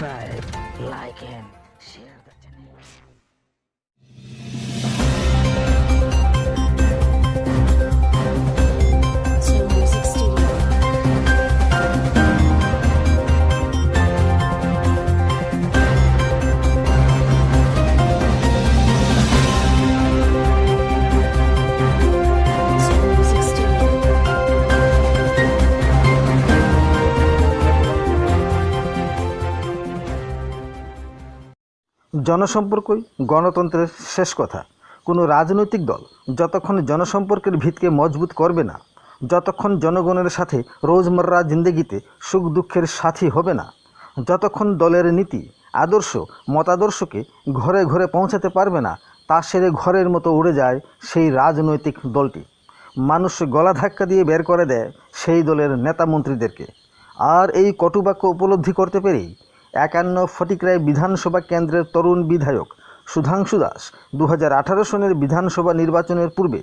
tribe like him. জনসম্পর্কই গণতন্ত্রের শেষ কথা। কোনো রাজনৈতিক দল যতক্ষণ জনসম্পর্কের ভিতকে মজবুত করবে না, যতক্ষণ জনগণের সাথে রোজমর্রা জিন্দগিতে সুখ দুঃখের সাথী হবে না, যতক্ষণ দলের নীতি, আদর্শ, মতাদর্শকে ঘরে ঘরে পৌঁছাতে পারবে না, তা সেরে ঘরের মতো উড়ে যায় সেই রাজনৈতিক দলটি। মানুষ গলা ধাক্কা দিয়ে বের করে দেয় সেই দলের নেতা মন্ত্রীদেরকে আর এই কটুবাক্য উপলব্ধি করতে পেরেই একান্ন ফটিকরায় বিধানসভা কেন্দ্রের তরুণ বিধায়ক সুধাংশু দাস দু হাজার আঠারো সনের বিধানসভা নির্বাচনের পূর্বে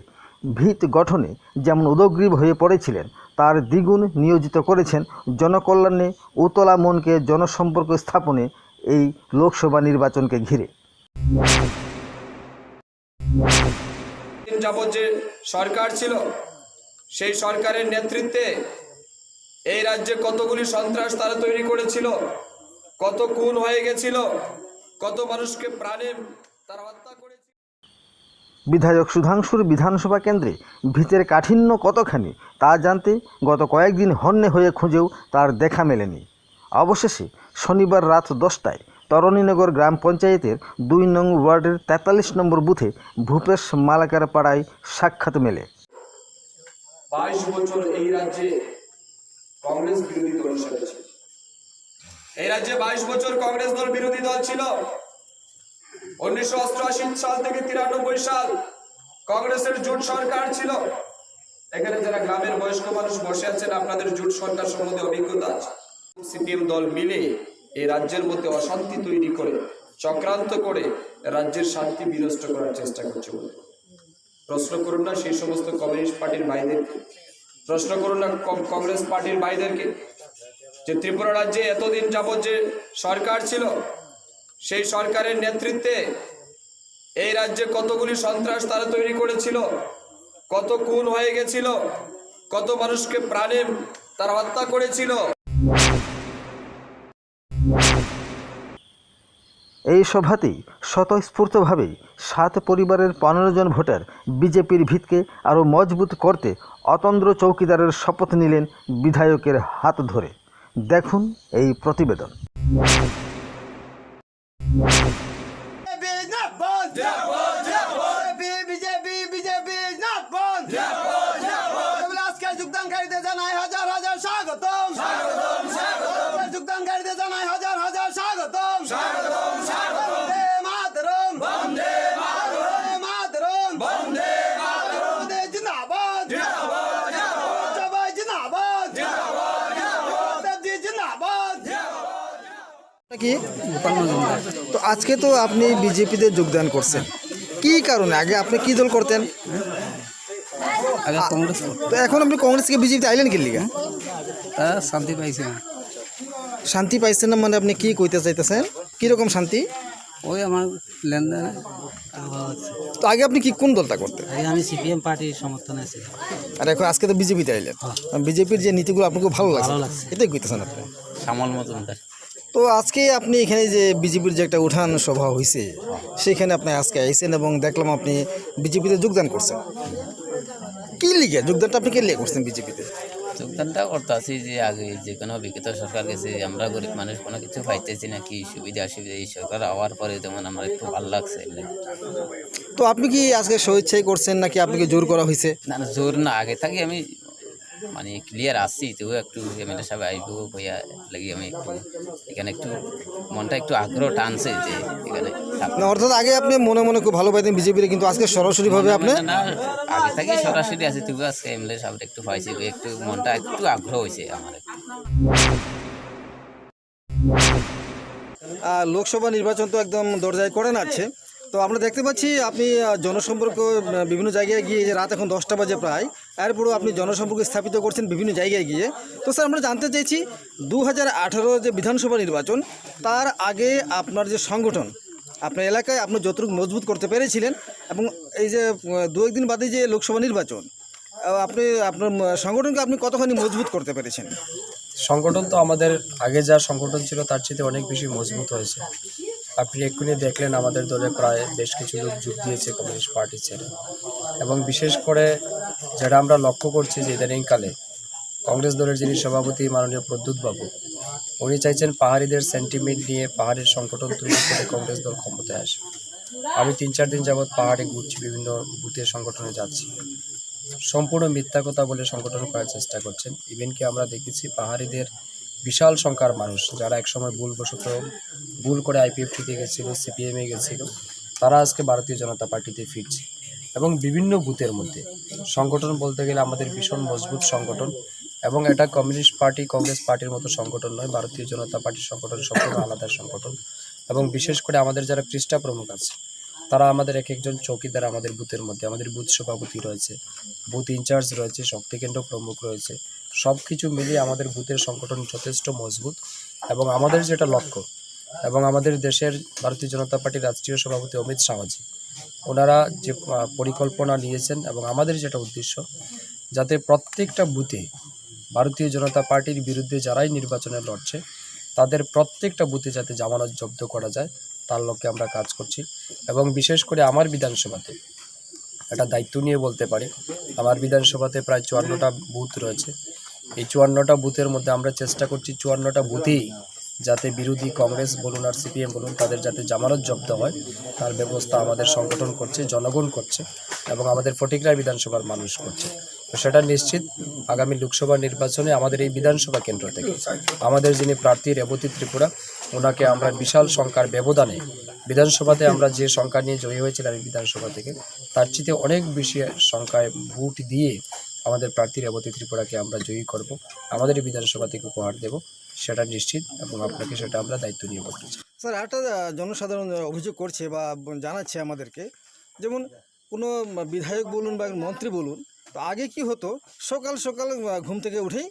ভিত গঠনে যেমন উদগ্রীব হয়ে পড়েছিলেন, তার দ্বিগুণ নিয়োজিত করেছেন জনকল্যাণে উতলা মনকে জনসম্পর্ক স্থাপনে এই লোকসভা নির্বাচনকে ঘিরে। যাবৎ যে সরকার ছিল, সেই সরকারের নেতৃত্বে এই রাজ্যে কতগুলি সন্ত্রাস তারা তৈরি করেছিল কত খুন হয়ে গেছিল কত মানুষকে প্রাণে তারা হত্যা বিধায়ক সুধাংশুর বিধানসভা কেন্দ্রে ভিতের কাঠিন্য কতখানি তা জানতে গত কয়েকদিন হন্যে হয়ে খুঁজেও তার দেখা মেলেনি। অবশেষে শনিবার রাত দশটায় তরণীনগর গ্রাম পঞ্চায়েতের দুই নং ওয়ার্ডের তেতাল্লিশ নম্বর বুথে ভূপেশ মালাকার পাড়ায় সাক্ষাৎ মেলে। বাইশ বছর এই রাজ্যে কংগ্রেস বিরোধী দল এই রাজ্যে বাইশ বছর কংগ্রেস দল বিরোধী দল ছিল। উনিশশো অষ্টআশি সাল থেকে তিরানব্বই সাল কংগ্রেসের জোট সরকার ছিল। এখানে যারা গ্রামের বয়স্ক মানুষ বসে আছেন, আপনাদের জোট সরকার সম্বন্ধে অভিজ্ঞতা আছে। সিপিএম দল মিলে এই রাজ্যের মধ্যে অশান্তি তৈরি করে, চক্রান্ত করে রাজ্যের শান্তি বিনষ্ট করার চেষ্টা করছে বলে। প্রশ্ন করুন না সেই সমস্ত কমিউনিস্ট পার্টির ভাইদেরকে। প্রশ্ন করুন না কংগ্রেস পার্টির ভাইদেরকে। যে ত্রিপুরা রাজ্যে এতদিন যাবৎ যে সরকার ছিল, সেই সরকারের নেতৃত্বে এই রাজ্যে কতগুলি সন্ত্রাস তারা তৈরি করেছিল, কত খুন হয়ে গেছিল, কত মানুষকে প্রাণে তারা হত্যা করেছিল। এই সভাতেই স্বতঃস্ফূর্তভাবেই সাত পরিবারের পনেরো জন ভোটার বিজেপির ভিতকে আরও মজবুত করতে অতন্দ্র চৌকিদারের শপথ নিলেন বিধায়কের হাত ধরে। দেখুন এই প্রতিবেদন। তো আজকে তো আপনি বিজেপিতে যোগদান করছেন। কি কারণে? আগে আপনি কি দল করতেন? আগে কংগ্রেস তো এখন আপনি কংগ্রেস থেকে বিজেপিতে আইলেন কি লিগা? তা শান্তি পাইছে না। শান্তি পাইছেন না মানে আপনি কি কইতে চাইতেছেন? কীরকম শান্তি? ওই আমার লেনদেনে তো আগে আপনি কি কোন দলটা করতেন? আগে আমি সিপিএম পার্টির সমর্থনে আছি। আর এখন আজকে তো বিজেপিতে আইলেন। বিজেপির যে নীতিগুলো আপনাকে ভালো লাগছে এটাই কইতেছেন আপনি? শ্যামল মজুমদার। তো আজকে আপনি এখানে যে বিজেপির যে একটা উঠান সভা হয়েছে সেখানে আপনি আজকে আইছেন এবং দেখলাম আপনি বিজেপিতে যোগদান করছেন। কি লিগে? যোগদানটা আপনি কে লিগে করছেন বিজেপিতে? যোগদানটা করতে আছি যে আগে যে কোনো বিগত সরকার গেছে আমরা গরিব মানুষ কোনো কিছু পাইতেছি না কি সুবিধা অসুবিধা এই সরকার হওয়ার পরে যেমন আমার একটু ভালো লাগছে। তো আপনি কি আজকে স্বেচ্ছাই করছেন নাকি আপনাকে জোর করা হয়েছে না না জোর না আগে থাকি আমি মানে ক্লিয়ার আসছি তো একটু এমএলএ সাহেব আইব হইয়া লাগি আমি একটু এখানে একটু মনটা একটু আগ্রহ টানছে যে এখানে না অর্থাৎ আগে আপনি মনে মনে খুব ভালো পাইতেন বিজেপির কিন্তু আজকে সরাসরিভাবে আপনি না, আগে থাকি সরাসরি আছে তবু আজকে এমএলএ সাহেব একটু পাইছি একটু মনটা একটু আগ্রহ হয়েছে আমার। লোকসভা নির্বাচন তো একদম দরজায় করে নাচ্ছে তো আমরা দেখতে পাচ্ছি আপনি জনসম্পর্ক বিভিন্ন জায়গায় গিয়ে যে রাত এখন দশটা বাজে প্রায়। এরপরও আপনি জনসম্পর্ক স্থাপিত করছেন বিভিন্ন জায়গায় গিয়ে। তো স্যার, আমরা জানতে চাইছি দু হাজার আঠারো যে বিধানসভা নির্বাচন, তার আগে আপনার যে সংগঠন, আপনার এলাকায় আপনি যতটুকু মজবুত করতে পেরেছিলেন এবং এই যে দু একদিন বাদে যে লোকসভা নির্বাচন আপনি, আপনার সংগঠনকে আপনি কতখানি মজবুত করতে পেরেছেন? সংগঠন তো আমাদের আগে যা সংগঠন ছিল, তার চেয়ে অনেক বেশি মজবুত হয়েছে। আপনি এক্ষুনি দেখলেন আমাদের দলে প্রায় বেশ কিছু লোক যোগ দিয়েছে কমিউনিস্ট পার্টি ছেড়ে। এবং বিশেষ করে যেটা আমরা লক্ষ্য করছি যে ইদানিংকালে কংগ্রেস দলের যিনি সভাপতি মাননীয় প্রদ্যুৎ বাবু উনি চাইছেন পাহাড়িদের সেন্টিমেন্ট নিয়ে পাহাড়ের সংগঠন তৈরি করে কংগ্রেস দল ক্ষমতায় আসে। আমি তিন চার দিন যাবৎ পাহাড়ে ঘুরছি, বিভিন্ন বুথের সংগঠনে যাচ্ছি। সম্পূর্ণ মিথ্যা কথা বলে সংগঠন করার চেষ্টা করছেন। ইভেন কি আমরা দেখেছি পাহাড়িদের বিশাল সংখ্যার মানুষ, যারা একসময় ভুলবশত ভুল করে আইপিএফটিতে গেছিল, সিপিএমে গেছিল, তারা আজকে ভারতীয় জনতা পার্টিতে ফিরছে। এবং বিভিন্ন বুথের মধ্যে। সংগঠন বলতে গেলে আমাদের ভীষণ মজবুত সংগঠন এবং এটা কমিউনিস্ট পার্টি, কংগ্রেস পার্টির মতো সংগঠন নয়, ভারতীয় জনতা পার্টির সংগঠন সম্পূর্ণ আলাদা সংগঠন। এবং বিশেষ করে আমাদের যারা পৃষ্ঠা প্রমুখ আছে, তারা আমাদের এক একজন চৌকিদার আমাদের বুথের মধ্যে। আমাদের বুথ সভাপতি রয়েছে, বুথ ইনচার্জ রয়েছে, শক্তিকেন্দ্র প্রমুখ রয়েছে। সব কিছু মিলিয়ে আমাদের বুথের সংগঠন যথেষ্ট মজবুত এবং আমাদের যেটা লক্ষ্য এবং আমাদের দেশের ভারতীয় জনতা পার্টির রাষ্ট্রীয় সভাপতি অমিত শাহজি ওনারা যে পরিকল্পনা নিয়েছেন এবং আমাদের যেটা উদ্দেশ্য, যাতে প্রত্যেকটা বুথে ভারতীয় জনতা পার্টির বিরুদ্ধে যারাই নির্বাচনে লড়ছে, তাদের প্রত্যেকটা বুথে যাতে জামানত জব্দ করা যায়, তার লক্ষ্যে আমরা কাজ করছি এবং বিশেষ করে আমার বিধানসভাতে একটা দায়িত্ব নিয়ে বলতে পারি, আমার বিধানসভাতে প্রায় চুয়ান্নটা বুথ রয়েছে। এই চুয়ান্নটা বুথের মধ্যে আমরা চেষ্টা করছি চুয়ান্নটা বুথেই যাতে বিরোধী কংগ্রেস বলুন আর সিপিএম বলুন, তাদের যাতে জামানত জব্দ হয়, তার ব্যবস্থা আমাদের সংগঠন করছে, জনগণ করছে এবং আমাদের ফটিকরা বিধানসভার মানুষ করছে। তো সেটা নিশ্চিত আগামী লোকসভা নির্বাচনে আমাদের এই বিধানসভা কেন্দ্র থেকে। আমাদের যিনি প্রার্থী রেবতী ত্রিপুরা, ওনাকে আমরা বিশাল সংখ্যার ব্যবধানে বিধানসভাতে আমরা যে সংখ্যা নিয়ে জয়ী হয়েছিলাম এই বিধানসভা থেকে, তার চেয়ে অনেক বেশি সংখ্যায় ভোট দিয়ে আমাদের প্রার্থী রেবতী ত্রিপুরাকে আমরা জয়ী করব। আমাদের বিধানসভা থেকে উপহার দেব। সেটা নিশ্চিত এবং আপনাকে সেটা আমরা দায়িত্ব নিয়ে করতে চাই। স্যার একটা জনসাধারণ অভিযোগ করছে বা জানাচ্ছে আমাদেরকে, যেমন কোনো বিধায়ক বলুন বা মন্ত্রী বলুন, তো আগে কি হতো, সকাল সকাল ঘুম থেকে উঠেই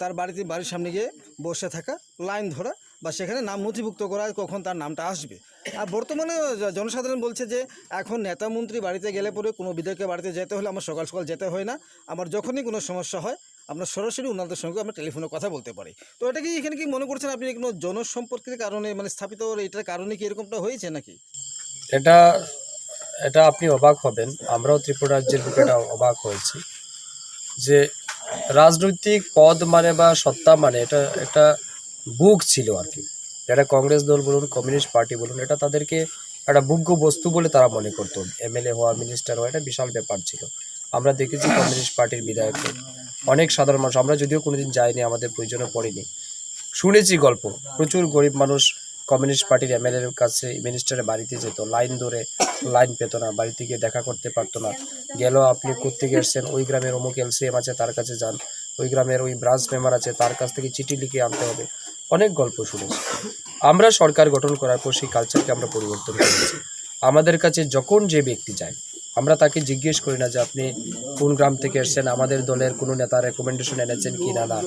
তার বাড়িতে, বাড়ির সামনে গিয়ে বসে থাকা, লাইন ধরা বা সেখানে নাম নথিভুক্ত করা, কখন তার নামটা আসবে। আর বর্তমানে জনসাধারণ বলছে যে এখন নেতা মন্ত্রী বাড়িতে গেলে পরে কোনো বিধায়কের বাড়িতে যেতে হলে আমার সকাল সকাল যেতে হয় না, আমার যখনই কোনো সমস্যা হয় আমরা সরাসরি ওনাদের সঙ্গে আমরা টেলিফোনে কথা বলতে পারি। তো এটা কি এখানে কি মনে করছেন আপনি কোনো জনসম্পর্কের কারণে মানে স্থাপিত এটার কারণে কি এরকমটা হয়েছে নাকি? এটা এটা আপনি অবাক হবেন, আমরাও ত্রিপুরা রাজ্যের বুকে এটা অবাক হয়েছি। যে রাজনৈতিক পদ মানে বা সত্তা মানে এটা একটা বুক ছিল আর কি। যারা কংগ্রেস দল বলুন, কমিউনিস্ট পার্টি বলুন, এটা তাদেরকে একটা বুগ্য বস্তু বলে তারা মনে করতো। এমএলএ হওয়া, মিনিস্টার হওয়া, এটা বিশাল ব্যাপার ছিল। আমরা দেখেছি কমিউনিস্ট পার্টির বিধায়ককে। অনেক সাধারণ মানুষ, আমরা যদিও কোনোদিন যাইনি, আমাদের প্রয়োজনে পড়েনি। শুনেছি গল্প, প্রচুর গরিব মানুষ কমিউনিস্ট পার্টির এমএলএর কাছে মিনিস্টারের বাড়িতে যেত, লাইন ধরে লাইন পেত না, বাড়িতে গিয়ে দেখা করতে পারতো না। গেল, আপনি কোথেকে এসছেন? ওই গ্রামের অমুক এলসিএম আছে, তার কাছে যান। ওই গ্রামের ওই ব্রাঞ্চ মেম্বার আছে, তার কাছ থেকে চিঠি লিখে আনতে হবে। অনেক গল্প শুনেছি। আমরা সরকার গঠন করার পর সেই কালচারকে আমরা পরিবর্তন করেছি। আমাদের কাছে যখন যে ব্যক্তি যায় আমরা তাকে জিজ্ঞেস করি না যে আপনি কোন গ্রাম থেকে এসেছেন, আমাদের দলের কোনো নেতা রেকমেন্ডেশন এনেছেন কি না? না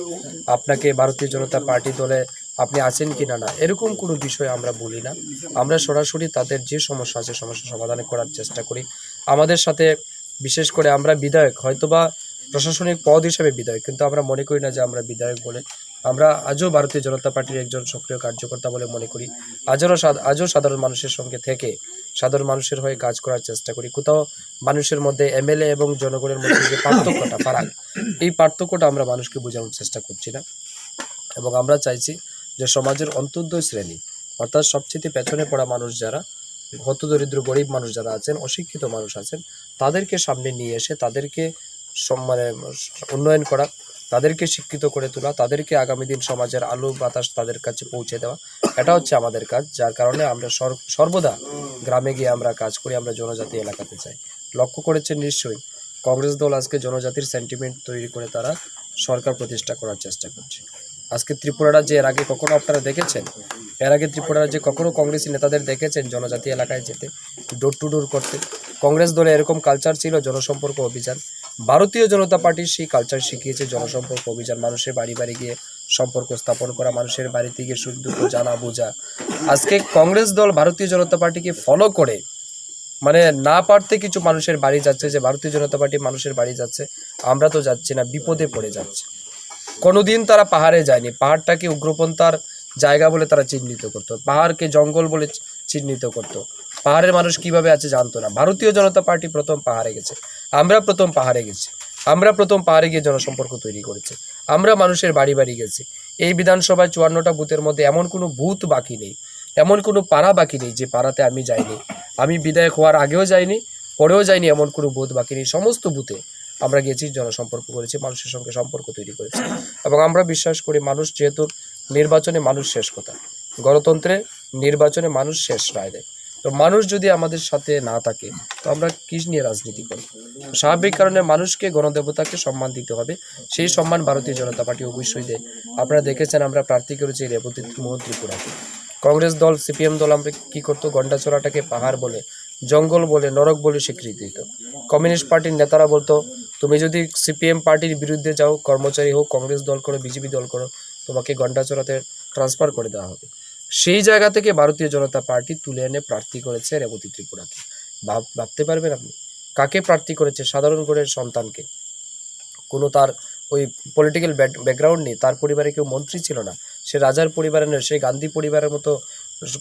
আপনাকে ভারতীয় জনতা পার্টি দলে আপনি আছেন কি না না? এরকম কোনো বিষয় আমরা বলি না। আমরা সরাসরি তাদের যে সমস্যা আছে, সমস্যা সমাধান করার চেষ্টা করি। আমাদের সাথে বিশেষ করে আমরা বিধায়ক, হয়তোবা প্রশাসনিক পদ হিসেবে বিধায়ক, কিন্তু আমরা মনে করি না যে আমরা বিধায়ক বলে আমরা আজও ভারতীয় জনতা পার্টির একজন সক্রিয় কার্যকর্তা বলে মনে করি। আজও আজও সাধারণ মানুষের সঙ্গে থেকে সাধারণ মানুষের হয়ে কাজ করার চেষ্টা করি। কোথাও মানুষের মধ্যে এমএলএ এবং জনগণের মধ্যে যে পার্থক্যটা ফারাক এই পার্থক্যটা আমরা মানুষকে বোঝানোর চেষ্টা করছি না। এবং আমরা চাইছি যে সমাজের অন্তর্দয় শ্রেণি অর্থাৎ সবচেয়ে পেছনে পড়া মানুষ যারা হতদরিদ্র গরিব মানুষ যারা আছেন অশিক্ষিত মানুষ আছেন তাদেরকে সামনে নিয়ে এসে তাদেরকে মানে উন্নয়ন করা তাদেরকে শিক্ষিত করে তোলা, তাদেরকে আগামী দিন সমাজের আলো বাতাস তাদের কাছে পৌঁছে দেওয়া, এটা হচ্ছে আমাদের কাজ, যার কারণে আমরা সর- সর্বদা গ্রামে গিয়ে আমরা কাজ করি, আমরা জনজাতি এলাকাতে যাই। লক্ষ্য করেছেন নিশ্চয়ই, কংগ্রেস দল আজকে জনজাতির সেন্টিমেন্ট তৈরি করে তারা সরকার প্রতিষ্ঠা করার চেষ্টা করছে। আজকে ত্রিপুরা রাজ্যে এর আগে কখনো আপনারা দেখেছেন? এর আগে ত্রিপুরা রাজ্যে কখনো কংগ্রেসী নেতাদের দেখেছেন জনজাতি এলাকায় যেতে, ডোর টু ডোর করতে? কংগ্রেস দলে এরকম কালচার ছিল, জনসম্পর্ক অভিযান। ভারতীয় জনতা পার্টির সেই কালচার শিখিয়েছে, জনসম্পর্ক অভিযান, মানুষের বাড়ি বাড়ি গিয়ে সম্পর্ক স্থাপন করা, মানুষের বাড়িতে গিয়ে সুখ দুঃখ জানা বোঝা। আজকে কংগ্রেস দল ভারতীয় জনতা পার্টিকে ফলো করে মানে না পারতে কিছু মানুষের বাড়ি যাচ্ছে যে ভারতীয় জনতা পার্টি মানুষের বাড়ি যাচ্ছে, আমরা তো যাচ্ছি না, বিপদে পড়ে যাচ্ছে। কোনোদিন তারা পাহাড়ে যায়নি, পাহাড়টাকে উগ্রপন্থার জায়গা বলে তারা চিহ্নিত করতো, পাহাড়কে জঙ্গল বলে চিহ্নিত করতো। পাহাড়ের মানুষ কীভাবে আছে জানতো না। ভারতীয় জনতা পার্টি প্রথম পাহাড়ে গেছে। আমরা প্রথম পাহাড়ে গেছি। আমরা প্রথম পাহাড়ে গিয়ে জনসম্পর্ক তৈরি করেছি। আমরা মানুষের বাড়ি বাড়ি গেছি। এই বিধানসভায় চুয়ান্নটা বুথের মধ্যে এমন কোনো বুথ বাকি নেই। এমন কোনো পাড়া বাকি নেই যে পাড়াতে আমি যাইনি। আমি বিধায়ক হওয়ার আগেও যাইনি, পরেও যাইনি এমন কোনো বুথ বাকি নেই। সমস্ত বুথে আমরা গেছি, জনসম্পর্ক করেছি, মানুষের সঙ্গে সম্পর্ক তৈরি করেছি। এবং আমরা বিশ্বাস করি মানুষ যেহেতু নির্বাচনে মানুষ শেষ কথা। গণতন্ত্রে নির্বাচনে মানুষ শেষ রায় দেয়। তো মানুষ যদি আমাদের সাথে না থাকে, তো আমরা কি নিয়ে রাজনীতি করব? স্বাভাবিক কারণে মানুষকে, গণদেবতাকে সম্মান দিতে হবে। সেই সম্মান ভারতীয় জনতা পার্টি অবশ্যই দেয়। আপনারা দেখেছেন, আমরা প্রার্থী করেছি রেবতী মোহন ত্রিপুরাকে কংগ্রেস দল, সিপিএম দল, আমরা কি করতো? গন্ডাচড়াটাকে পাহাড় বলে, জঙ্গল বলে, নরক বলে স্বীকৃতি দিত। কমিউনিস্ট পার্টির নেতারা বলতো, তুমি যদি সিপিএম পার্টির বিরুদ্ধে যাও, কর্মচারী হোক, কংগ্রেস দল করো, বিজেপি দল করো, তোমাকে গন্ডাচড়াতে ট্রান্সফার করে দেওয়া হবে। সেই জায়গা থেকে ভারতীয় জনতা পার্টি তুলে এনে প্রার্থী করেছে রেবতী ত্রিপুরাকে। ভাব, ভাবতে পারবেন আপনি? কাকে প্রার্থী করেছে সাধারণ ঘরের সন্তানকে? কোনো তার ওই পলিটিক্যাল ব্যাকগ্রাউন্ড নেই, তার পরিবারে কেউ মন্ত্রী ছিল না। সে রাজার পরিবারের নয়, সে গান্ধী পরিবারের মতো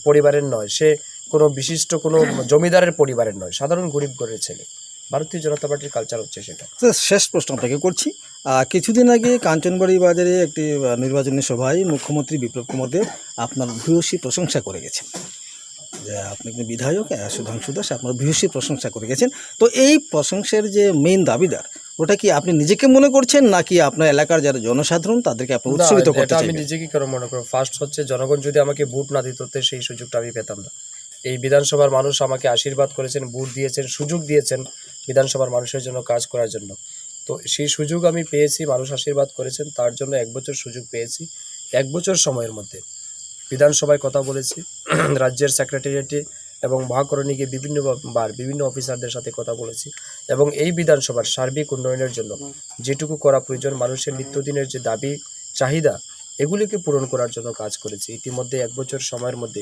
পরিবারের নয়, সে কোনো বিশিষ্ট কোনো জমিদারের পরিবারের নয়, সাধারণ গরিব ঘরের ছেলে। ভারতীয় জনতা পার্টির কালচার হচ্ছে সেটা। শেষ প্রশ্ন আপনাকে করছি। কিছুদিন আগে কাঞ্চনবাড়ি বাজারে একটি নির্বাচনী সভায় মুখ্যমন্ত্রী বিপ্লব কুমার দেব আপনার ভূয়সী প্রশংসা করে গেছেন। যে আপনি একজন বিধায়ক সুধাংশু দাস আপনার ভূয়সী প্রশংসা করে গেছেন। তো এই প্রশংসার যে মেইন দাবিদার ওটা কি আপনি নিজেকে মনে করছেন নাকি আপনার এলাকার যারা জনসাধারণ তাদেরকে আপনি উৎসাহিত করতে আমি নিজেকে কেন মনে করব? ফার্স্ট হচ্ছে জনগণ যদি আমাকে ভোট না দিত সেই সুযোগটা আমি পেতাম না। এই বিধানসভার মানুষ আমাকে আশীর্বাদ করেছেন ভোট দিয়েছেন সুযোগ দিয়েছেন। বিধানসভার মানুষের জন্য কাজ করার জন্য। তো সেই সুযোগ আমি পেয়েছি, মানুষ আশীর্বাদ করেছেন, তার জন্য এক বছর সুযোগ পেয়েছি, এক বছর সময়ের মধ্যে। বিধানসভায় কথা বলেছি, রাজ্যের সেক্রেটারিয়েটে এবং মহাকরণীকে বিভিন্ন বার, বিভিন্ন অফিসারদের সাথে কথা বলেছি এবং এই বিধানসভার সার্বিক উন্নয়নের জন্য যেটুকু করা প্রয়োজন, মানুষের নিত্যদিনের যে দাবি, চাহিদা, এগুলিকে পূরণ করার জন্য কাজ করেছি। ইতিমধ্যে এক বছর সময়ের মধ্যে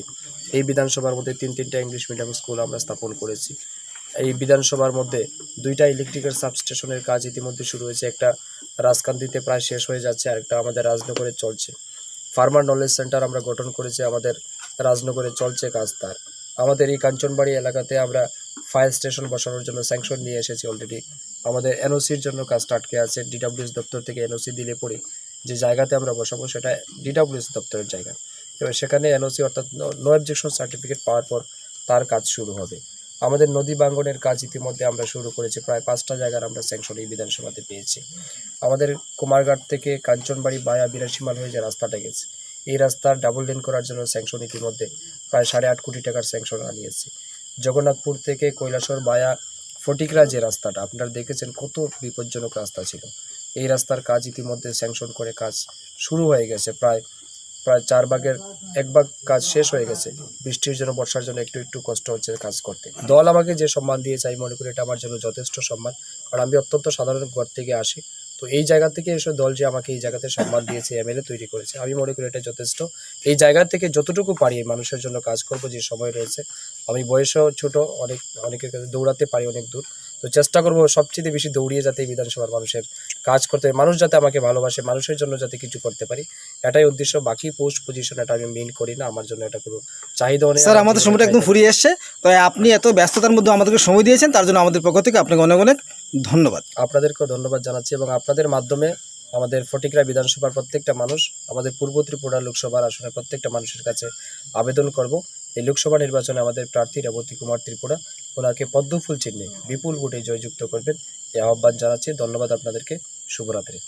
এই বিধানসভার মধ্যে তিন তিনটা ইংলিশ মিডিয়াম স্কুল আমরা স্থাপন করেছি। বিধানসভার মধ্যে দুইটা ইলেকট্রিক্যাল সাবস্টেশনের কাজ ইতিমধ্যে শুরু হয়েছে। একটা রাজকান্দিতে প্রায় শেষ হয়ে যাচ্ছে আর একটা আমাদের রাজনগরে চলছে। ফার্মার নলেজ সেন্টার আমরা গঠন করেছি, আমাদের রাজনগরে চলছে কাজ তার। আমাদের এই কাঞ্চনবাড়ি এলাকাতে আমরা ফায়ার স্টেশন বসানোর জন্য স্যাংশন নিয়ে এসেছি অলরেডি আমাদের এনওসির জন্য কাজটা আটকে আছে ডিডাব্লিউএস দপ্তর থেকে এনওসি দিলে পরে যে জায়গাতে আমরা বসাবো সেটা ডিডাব্লিউএস দপ্তরের জায়গা। এবার সেখানে এনওসি অর্থাৎ নো অবজেকশন সার্টিফিকেট পাওয়ার পর তার কাজ শুরু হবে। আমাদের নদী বাঙ্গনের কাজ ইতিমধ্যে আমরা শুরু করেছি, প্রায় পাঁচটা জায়গার আমরা স্যাংশন এই বিধানসভাতে পেয়েছি। আমাদের কুমারঘাট থেকে কাঞ্চনবাড়ি বায়া বিরাশিমাল হয়ে যে রাস্তাটা গেছে, এই রাস্তার ডাবল লেন করার জন্য স্যাংশন ইতিমধ্যে প্রায় সাড়ে আট কোটি টাকার স্যাংশন আনিয়েছে। জগন্নাথপুর থেকে কৈলাসর বায়া ফটিকরা যে রাস্তাটা, আপনারা দেখেছেন কত বিপজ্জনক রাস্তা ছিল। এই রাস্তার কাজ ইতিমধ্যে স্যাংশন করে কাজ শুরু হয়ে গেছে, প্রায় প্রায় চার ভাগের এক ভাগ কাজ শেষ হয়ে গেছে। বৃষ্টির জন্য, বর্ষার জন্য একটু একটু কষ্ট হচ্ছে কাজ করতে। দল আমাকে যে সম্মান দিয়েছে, আমি মনে করি এটা আমার জন্য যথেষ্ট সম্মান। কারণ আমি অত্যন্ত সাধারণ ঘর থেকে আসি। তো এই জায়গা থেকে এসে দল যে আমাকে এই জায়গাতে সম্মান দিয়েছে এমএলএ তৈরি করেছে, আমি মনে করি এটা যথেষ্ট। এই জায়গা থেকে যতটুকু পারি মানুষের জন্য কাজ করব, যে সময় রয়েছে। আমি বয়সেও ছোট, অনেক, অনেকের কাছে দৌড়াতে পারি অনেক দূর। তো চেষ্টা করব সবচেয়ে বেশি দৌড়িয়ে যাতে বিধানসভার মানুষের কাজ করতে, মানুষ যাতে আমাকে ভালোবাসে, মানুষের জন্য যাতে কিছু করতে পারি। এটাই উদ্দেশ্য। বাকি পোস্ট পজিশন এটা আমি মেইন করি না আমার জন্য এটা কোনো চাহিদা নেই। স্যার আমাদের সময়টা একদম ফুরিয়ে এসছে। তো আপনি এত ব্যস্ততার মধ্যে আমাদেরকে সময় দিয়েছেন তার জন্য আমাদের পক্ষ থেকে আপনাকে অনেক অনেক ধন্যবাদ। আপনাদেরকেও ধন্যবাদ জানাচ্ছি এবং আপনাদের মাধ্যমে আমাদের ফটিকরা বিধানসভার প্রত্যেকটা মানুষ আমাদের পূর্ব ত্রিপুরা লোকসভার আসনের প্রত্যেকটা মানুষের কাছে আবেদন করব। এই লোকসভা নির্বাচনে আমাদের প্রার্থী রেবতী কুমার ত্রিপুরা ওনাকে পদ্মফুল চিহ্নে বিপুল ভোটে জয়যুক্ত করবেন। এই আহ্বান জানাচ্ছি। ধন্যবাদ আপনাদেরকে। শুভরাত্রি।